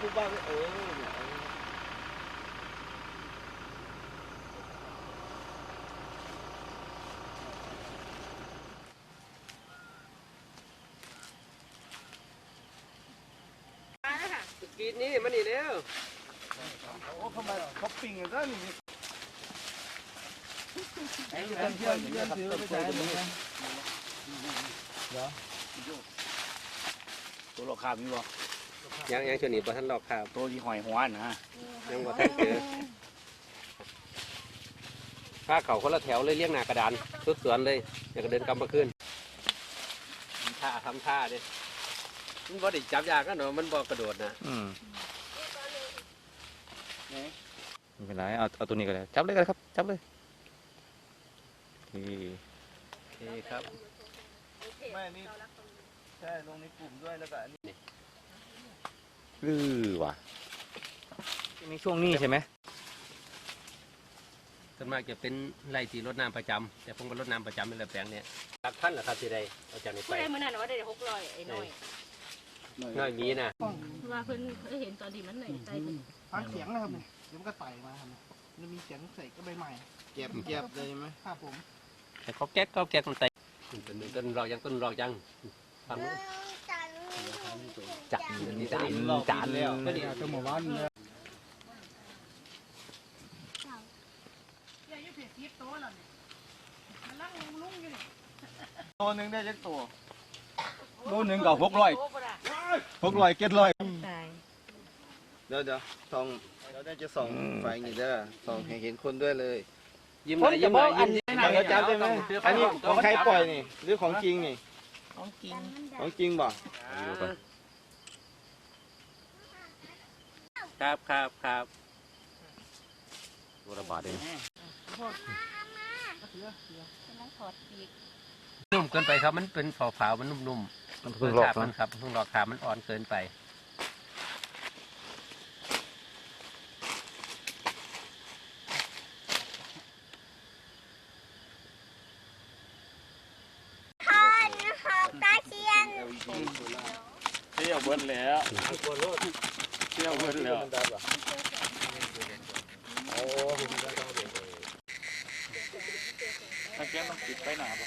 ปุ๊บบ้างเออกีดนี่มันนี่แล้วโอ้ทำไมเขอปปิ้งกันด้นี่ไอ้เพื่อนเพื่อนเพื่อนถือไปใช้เลยเหรตัวราคามีบ่ ยังยังช่วงนี้บ่ทันหลอกครับ ตัวที่หอยหัวนะยังบ่ทันเจอผ้าเขาคนละแถวเลยเรียงหน้ากระดานสุดสวนเลยอยากจะเดินกำมาขึ้นทำท่าทำท่าเด้มันบ่ได้จับยากกันเนาะมันบ่กระโดดนะอืมไม่เป็นไรเอาเอาตัวนี้ก็ได้จับเลยก็ได้ครับ จับเลยนี่โอเคครับไม่นี่ใช่ลงในกลุ่มด้วยแล้วก็อันนี้ อือว่ะในช่วงนี้ใช่ไหมส่วนมากจะเป็นไร่ที่รดน้ำประจำแต่ผมก็รดน้ำประจำในแปลงเนี่ยหลักพันเหรอครับที่ใดเอาจากนี้ไปผู้ใดมื้อนั้นว่าได้หกร้อยไอ้น้อยน้อยมีนะว่าเพิ่นเคยเห็นตอนที่มันไหนใจถึงฟังเสียงนะครับเนี่ยเดี๋ยวมันก็ไต่มาครับเนี่ยมันจะมีเสียงใส่ก็ใบใหม่เก็บเก็บเลยไหมครับผมแต่เขาแก๊กเขาแก๊กมันไตต้นต้นรอกยังต้นรอกยังฟัง นู้นจันจันนนี้จันก็นี่จะหมู่บ้านเนี่ยตัวหนึ่งได้จักตัวตัวหนึ่งกับหกร้อยหกร้อยเจ็ดร้อยเดี๋ยวเดี๋ยวสองเราได้จะส่องไฟอย่างนี้เด้อส่องเห็นคนด้วยเลยยิ้มหน่อยยิ้มหน่อยยิ้มเดี๋ยจับได้ไหมอันนี้ของใครปล่อยนี่ หรือของจริงนี่ ของกินของจริงบ่ ครับครับครับตัวละบาทเองนั่งถอดปีกนุ่มเกินไปครับ มันเป็นฝาฝามันนุ่มมันๆเพิ่งหลอกมันะนครับเพิ่งหลอกขามันอ่อนเกินไปเที่ยวเบิ้ลแล้ว เที่ยวเบิ้ลแล้วถ้าแกต้องปิดไปหนาบ่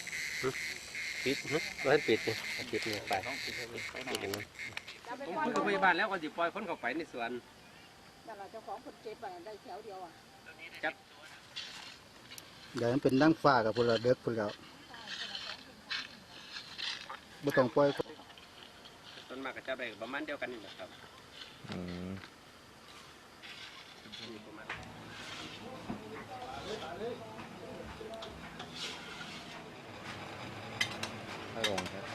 ปิดนะเราให้ปิดเนี่ยปิดเนี่ยไปต้องปิดไปหนาปิดอย่างนั้นผมคุยกับพยาบาลแล้วก่อนจะปล่อยคนเข้าไปในสวนแต่เราเจ้าของคนเจ็บอะได้แถวเดียวอะเดี๋ยวมันเป็นนั่งฟ้ากับพวกเราเด็กพวกเราบ่ต้องปล่อยต้นมากกับเจ้าได้ประมาณเดียวกันนี่แหละครับ อืม มีประมาณ ให้ลงครับ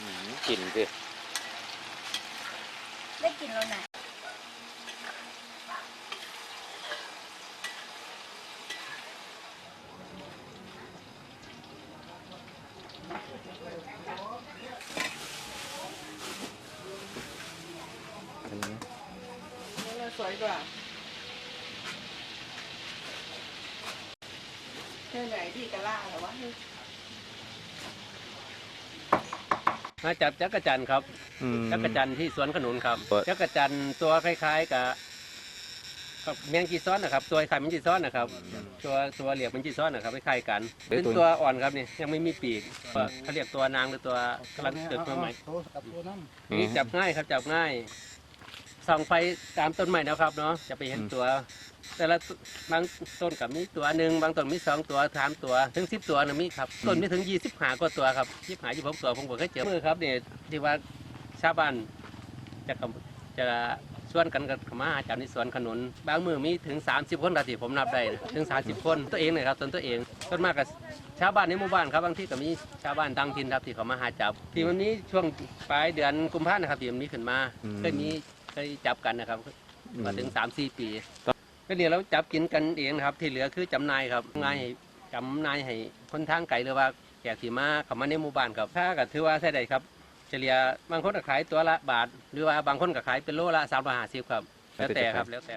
อืม กลิ่นสิได้กินแล้วนะอันนี้สวยกว่าแค่ไหนที่กะล่าเหรอวะ มาจับจักรจันทร์ครับอืม จักรจันทร์ที่สวนขนุนครับเปิดจักรจันทร์ตัวคล้ายๆกับกับแมงจีซ้อนนะครับ ตัวไข่แมงจีซ้อนนะครับ ตัวตัวเหลียกแมงจีซ้อนนะครับคล้ายๆกันเป็นตัวอ่อนครับนี่ยังไม่มีปีกเขาเรียกตัวนางหรือตัวกำลังเกิดมาใหม่โตกับตัวน้นี่จับง่ายครับจับง่าย ส่องไฟตามต้นไม้นะครับเนาะจะไปเห็นตัว แต่ละบางต้นกับมีตัวหนึ่งบางต้นมีสองตัวสามตัวถึงสิบตัวนะมีครับต้นมีถึงยี่สิบหากว่าตัวครับยี่สิบหายี่สิบหกตัวผมเคยเจอมือครับเนี่ยที่ว่าชาวบ้านจะกำจะชวนกันกับมาหาจับในสวนขนุน บางมือมีถึง 30 คนตาที่ผมนับได้นะถึง 30 คนตัวเองเลยครับตนตัวเองต้นมากกับชาวบ้านในหมู่บ้านครับบางที่ก็มีชาวบ้านต่างถิ่นครับที่เขามาหาจับที่มันนี้ช่วงปลายเดือนกุมภาพันธ์นะครับที่มันมีขึ้นมาเคยมี เคยจับกันนะครับ มาถึงสามสี่ปีก็เนี่ยเราจับกินกันเองนะครับ ที่เหลือคือจำหนายครับง่ายให้จำหนายให้คนทางไกลหรือว่าแขกที่มาเข้ามาในหมู่บ้านครับถ้าก็ถือว่าใช่ได้ครับ เฉลี่ยบางคนก็ขายตัวละบาท หรือว่าบางคนก็ขายเป็นโลละสามร้อยห้าสิบครับ แล้วแต่ครับแล้วแต่